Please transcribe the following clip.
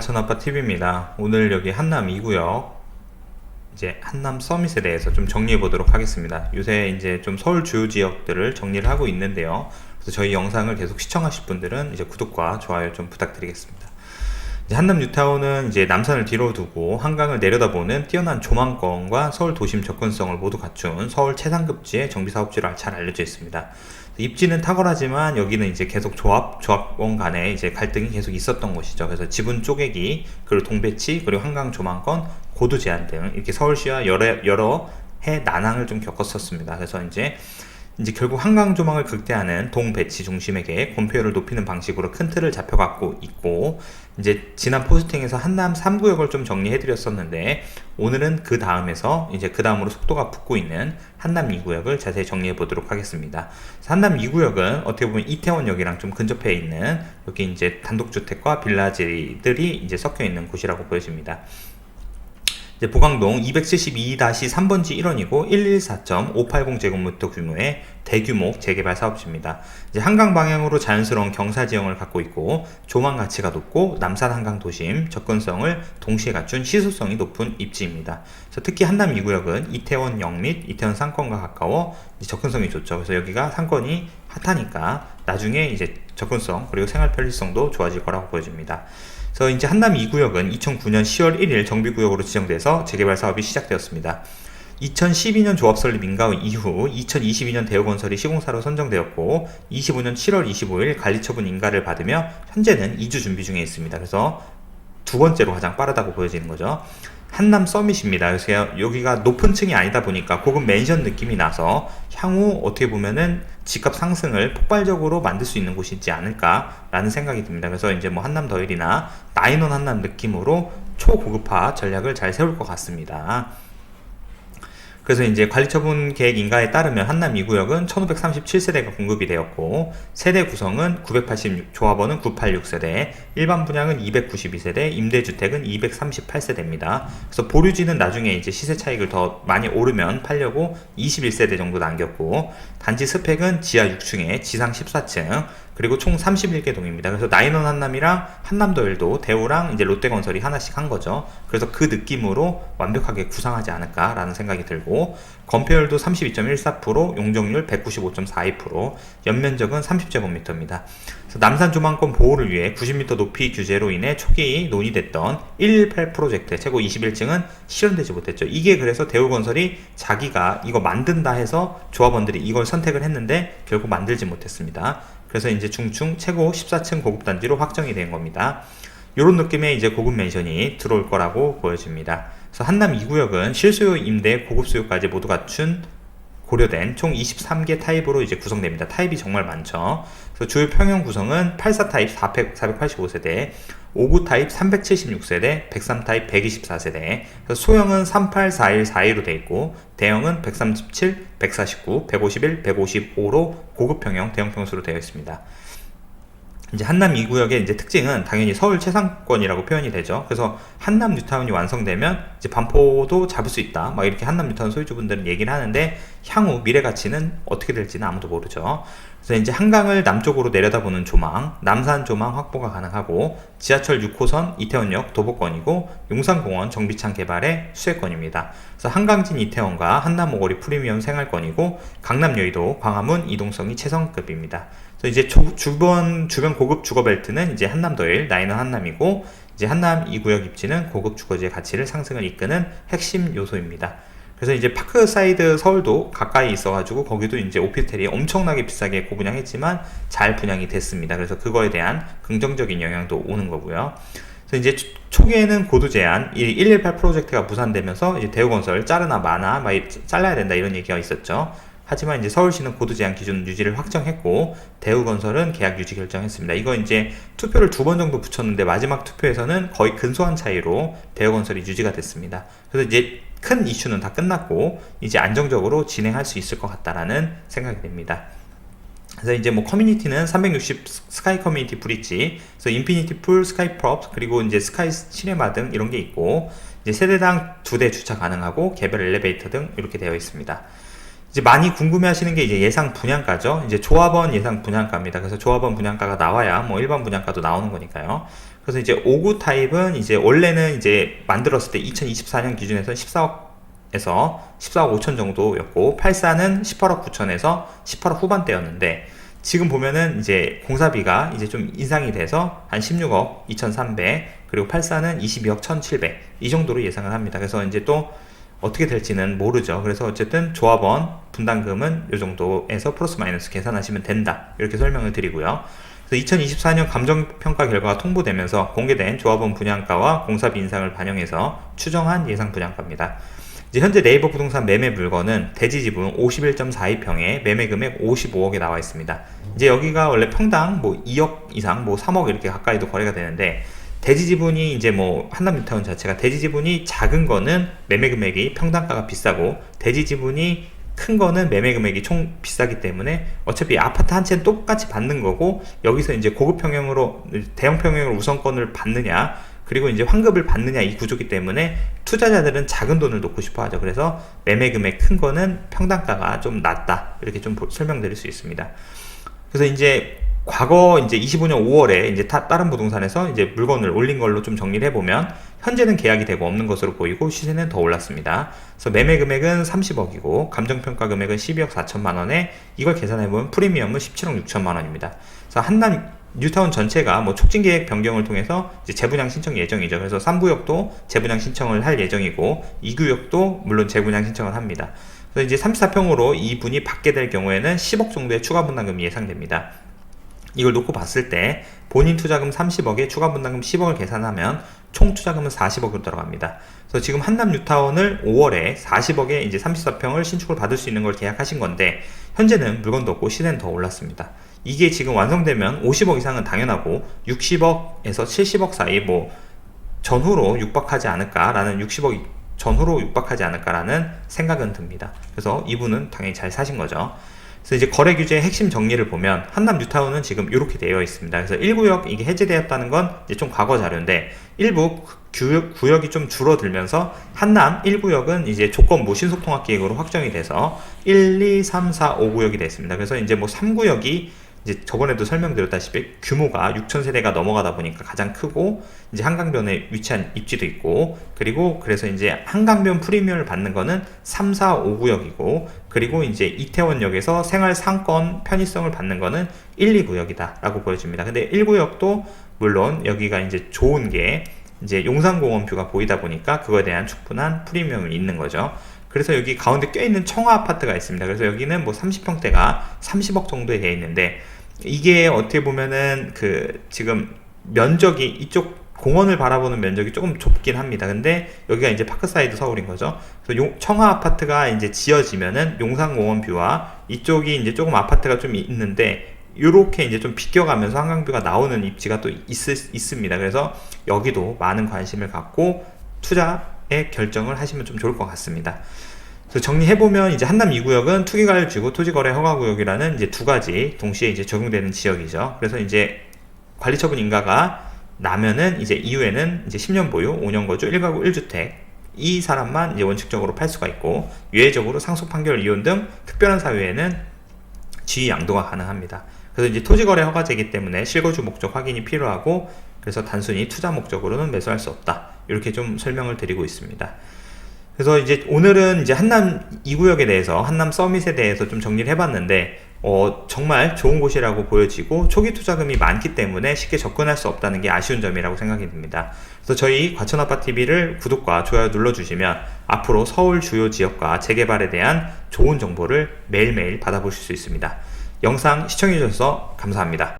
하천아빠 TV입니다. 오늘 여기 한남 2구역 이제 한남 서밋에 대해서 좀 정리해 보도록 하겠습니다. 요새 이제 좀 서울 주요 지역들을 정리를 하고 있는데요. 그래서 저희 영상을 계속 시청하실 분들은 이제 구독과 좋아요 좀 부탁드리겠습니다. 한남 뉴타운은 이제 남산을 뒤로 두고 한강을 내려다보는 뛰어난 조망권과 서울 도심 접근성을 모두 갖춘 서울 최상급지의 정비 사업지로 잘 알려져 있습니다. 입지는 탁월하지만 여기는 이제 계속 조합 조합원 간에 이제 갈등이 계속 있었던 곳이죠. 그래서 지분 쪼개기 그리고 동배치 그리고 한강 조망권 고도 제한 등 이렇게 서울시와 여러 여러 해 난항을 좀 겪었었습니다. 그래서 이제 이제 결국 한강 조망을 극대화하는 동배치 중심에게 권표율을 높이는 방식으로 큰 틀을 잡혀갖고 있고 이제 지난 포스팅에서 한남 3구역을 좀 정리해드렸었는데 오늘은 그 다음에서 이제 그 다음으로 속도가 붙고 있는 한남 2구역을 자세히 정리해 보도록 하겠습니다. 한남 2구역은 어떻게 보면 이태원역이랑 좀 근접해 있는 여기 이제 단독주택과 빌라지들이 이제 섞여 있는 곳이라고 보여집니다. 이제 보강동 272-3번지 1원이고 114.580제곱미터 규모의 대규모 재개발 사업지입니다. 이제 한강 방향으로 자연스러운 경사 지형을 갖고 있고 조망 가치가 높고 남산 한강 도심 접근성을 동시에 갖춘 시소성이 높은 입지입니다. 특히 한남 2구역은 이태원 역 및 이태원 상권과 가까워 접근성이 좋죠. 그래서 여기가 상권이 핫하니까 나중에 이제 접근성 그리고 생활 편리성도 좋아질 거라고 보여집니다. 그래서 이제 한남 2구역은 2009년 10월 1일 정비구역으로 지정돼서 재개발 사업이 시작되었습니다. 2012년 조합 설립 인가 이후 2022년 대우건설이 시공사로 선정되었고 25년 7월 25일 관리처분 인가를 받으며 현재는 2주 준비 중에 있습니다. 그래서 두 번째로 가장 빠르다고 보여지는 거죠. 한남 서밋입니다. 그래서 여기가 높은 층이 아니다 보니까 고급 맨션 느낌이 나서 향후 어떻게 보면은 집값 상승을 폭발적으로 만들 수 있는 곳이지 않을까라는 생각이 듭니다. 그래서 이제 뭐 한남 더일이나 나인원 한남 느낌으로 초고급화 전략을 잘 세울 것 같습니다. 그래서 이제 관리처분 계획 인가에 따르면 한남 2구역은 1537세대가 공급이 되었고 세대 구성은 986, 조합원은 986세대, 일반 분양은 292세대, 임대주택은 238세대입니다. 그래서 보류지는 나중에 이제 시세 차익을 더 많이 오르면 팔려고 21세대 정도 남겼고 단지 스펙은 지하 6층에 지상 14층, 그리고 총 31개 동입니다. 그래서 나인원 한남이랑 한남더일도 대우랑 이제 롯데건설이 하나씩 한 거죠. 그래서 그 느낌으로 완벽하게 구상하지 않을까라는 생각이 들고 건폐율도 32.14%, 용적률 195.42%, 연면적은 30제곱미터입니다. 남산 조망권 보호를 위해 90m 높이 규제로 인해 초기 논의됐던 118 프로젝트 최고 21층은 실현되지 못했죠. 이게 그래서 대우건설이 자기가 이거 만든다 해서 조합원들이 이걸 선택을 했는데 결국 만들지 못했습니다. 그래서 이제 중충 최고 14층 고급 단지로 확정이 된 겁니다. 이런 느낌의 이제 고급 맨션이 들어올 거라고 보여집니다. 그래서 한남 2구역은 실수요 임대 고급 수요까지 모두 갖춘 고려된 총 23개 타입으로 이제 구성됩니다. 타입이 정말 많죠. 그래서 주요 평형 구성은 84 타입 485세대, 59 타입 376세대, 103 타입 124세대, 소형은 3841 42로 되어 있고 대형은 137, 149, 151, 155로 고급 평형 대형 평수로 되어 있습니다. 이제 한남 2구역의 이제 특징은 당연히 서울 최상권이라고 표현이 되죠. 그래서 한남 뉴타운이 완성되면 이제 반포도 잡을 수 있다. 막 이렇게 한남 뉴타운 소유주분들은 얘기를 하는데 향후 미래 가치는 어떻게 될지는 아무도 모르죠. 그래서 이제 한강을 남쪽으로 내려다보는 조망, 남산 조망 확보가 가능하고 지하철 6호선 이태원역 도보권이고 용산공원 정비창 개발의 수혜권입니다. 그래서 한강진 이태원과 한남 오거리 프리미엄 생활권이고 강남 여의도 광화문 이동성이 최상급입니다. 이제 주변 주변 고급 주거 벨트는 이제 한남더일, 나이는 한남이고 이제 한남 2구역 입지는 고급 주거지의 가치를 상승을 이끄는 핵심 요소입니다. 그래서 이제 파크사이드 서울도 가까이 있어가지고 거기도 이제 오피스텔이 엄청나게 비싸게 고분양했지만 잘 분양이 됐습니다. 그래서 그거에 대한 긍정적인 영향도 오는 거고요. 그래서 이제 초기에는 고도 제한, 118 프로젝트가 무산되면서 이제 대우건설 자르나 마나 막 잘라야 된다 이런 얘기가 있었죠. 하지만 이제 서울시는 고도 제한 기준 유지를 확정했고 대우건설은 계약 유지 결정했습니다. 이거 이제 투표를 두 번 정도 붙였는데 마지막 투표에서는 거의 근소한 차이로 대우건설이 유지가 됐습니다. 그래서 이제 큰 이슈는 다 끝났고 이제 안정적으로 진행할 수 있을 것 같다라는 생각이 듭니다. 그래서 이제 뭐 커뮤니티는 360 스카이 커뮤니티 브릿지, 그래서 인피니티 풀, 스카이 프롭, 그리고 이제 스카이 시네마 등 이런 게 있고 이제 세대당 두 대 주차 가능하고 개별 엘리베이터 등 이렇게 되어 있습니다. 이제 많이 궁금해하시는 게 이제 예상 분양가죠. 이제 조합원 예상 분양가입니다. 그래서 조합원 분양가가 나와야 뭐 일반 분양가도 나오는 거니까요. 그래서 이제 5구 타입은 이제 원래는 이제 만들었을 때 2024년 기준에서 14억 에서 14억 5천 정도였고 84는 18억 9천에서 18억 후반대였는데 지금 보면은 이제 공사비가 이제 좀 인상이 돼서 한 16억 2,300 그리고 84는 22억 1,700 이 정도로 예상을 합니다. 그래서 이제 또 어떻게 될지는 모르죠. 그래서 어쨌든 조합원 분담금은 이 정도에서 플러스 마이너스 계산하시면 된다. 이렇게 설명을 드리고요. 그래서 2024년 감정평가 결과가 통보되면서 공개된 조합원 분양가와 공사비 인상을 반영해서 추정한 예상 분양가입니다. 현재 네이버 부동산 매매 물건은 대지 지분 51.42평에 매매 금액 55억에 나와 있습니다. 이제 여기가 원래 평당 뭐 2억 이상, 뭐 3억 이렇게 가까이도 거래가 되는데 대지 지분이 이제 뭐 한남 뉴타운 자체가 대지 지분이 작은 거는 매매 금액이 평당가가 비싸고 대지 지분이 큰 거는 매매 금액이 총 비싸기 때문에 어차피 아파트 한 채는 똑같이 받는 거고 여기서 이제 고급 평형으로 대형 평형으로 우선권을 받느냐 그리고 이제 환급을 받느냐 이 구조기 때문에 투자자들은 작은 돈을 놓고 싶어 하죠. 그래서 매매 금액 큰 거는 평당가가 좀 낮다. 이렇게 좀 설명드릴 수 있습니다. 그래서 이제 과거 이제 25년 5월에 이제 타, 다른 부동산에서 이제 물건을 올린 걸로 좀 정리를 해보면 현재는 계약이 되고 없는 것으로 보이고 시세는 더 올랐습니다. 그래서 매매 금액은 30억이고 감정평가 금액은 12억 4천만 원에 이걸 계산해보면 프리미엄은 17억 6천만 원입니다. 그래서 한남 뉴타운 전체가 뭐 촉진 계획 변경을 통해서 재분양 신청 예정이죠. 그래서 3구역도 재분양 신청을 할 예정이고 2구역도 물론 재분양 신청을 합니다. 그래서 이제 34평으로 이분이 받게 될 경우에는 10억 정도의 추가 분담금이 예상됩니다. 이걸 놓고 봤을 때 본인 투자금 30억에 추가 분담금 10억을 계산하면 총 투자금은 40억으로 들어갑니다. 그래서 지금 한남 뉴타운을 5월에 40억에 이제 34평을 신축을 받을 수 있는 걸 계약하신 건데 현재는 물건도 없고 시세는 더 올랐습니다. 이게 지금 완성되면 50억 이상은 당연하고 60억에서 70억 사이 뭐 전후로 육박하지 않을까라는 60억 전후로 육박하지 않을까라는 생각은 듭니다. 그래서 이분은 당연히 잘 사신 거죠. 그래서 이제 거래 규제의 핵심 정리를 보면 한남 뉴타운은 지금 이렇게 되어 있습니다. 그래서 1구역 이게 해제되었다는 건 이제 좀 과거 자료인데 일부 구역, 구역이 좀 줄어들면서 한남 1구역은 이제 조건부 신속통합 계획으로 확정이 돼서 1, 2, 3, 4, 5구역이 됐습니다. 그래서 이제 뭐 3구역이 이제 저번에도 설명드렸다시피 규모가 6천 세대가 넘어가다 보니까 가장 크고 이제 한강변에 위치한 입지도 있고 그리고 그래서 이제 한강변 프리미엄을 받는 거는 3, 4, 5구역이고 그리고 이제 이태원역에서 생활 상권 편의성을 받는 거는 1, 2구역이다라고 보여집니다. 근데 1구역도 물론 여기가 이제 좋은 게 이제 용산공원 뷰가 보이다 보니까 그거에 대한 충분한 프리미엄이 있는 거죠. 그래서 여기 가운데 껴있는 청아 아파트가 있습니다. 그래서 여기는 뭐 30평대가 30억 정도에 되어 있는데 이게 어떻게 보면은 그 지금 면적이 이쪽 공원을 바라보는 면적이 조금 좁긴 합니다. 근데 여기가 이제 파크사이드 서울인 거죠. 그래서 용, 청아 아파트가 이제 지어지면은 용산공원 뷰와 이쪽이 이제 조금 아파트가 좀 있는데 이렇게 이제 좀 비껴가면서 한강뷰가 나오는 입지가 또 있, 있습니다. 그래서 여기도 많은 관심을 갖고 투자 에 결정을 하시면 좀 좋을 것 같습니다. 그래서 정리해보면 이제 한남 2구역은 투기가율지구 토지거래 허가구역이라는 이제 두 가지 동시에 이제 적용되는 지역이죠. 그래서 이제 관리처분 인가가 나면은 이제 이후에는 이제 10년 보유, 5년 거주, 1가구 1주택 이 사람만 이제 원칙적으로 팔 수가 있고 유예적으로 상속 판결 이혼 등 특별한 사유에는 지위 양도가 가능합니다. 그래서 이제 토지거래 허가제이기 때문에 실거주 목적 확인이 필요하고 그래서 단순히 투자 목적으로는 매수할 수 없다. 이렇게 좀 설명을 드리고 있습니다. 그래서 이제 오늘은 이제 한남 2구역에 대해서 한남 서밋에 대해서 좀 정리를 해봤는데 어, 정말 좋은 곳이라고 보여지고 초기 투자금이 많기 때문에 쉽게 접근할 수 없다는 게 아쉬운 점이라고 생각이 듭니다. 그래서 저희 과천아파TV를 구독과 좋아요 눌러주시면 앞으로 서울 주요 지역과 재개발에 대한 좋은 정보를 매일매일 받아보실 수 있습니다. 영상 시청해주셔서 감사합니다.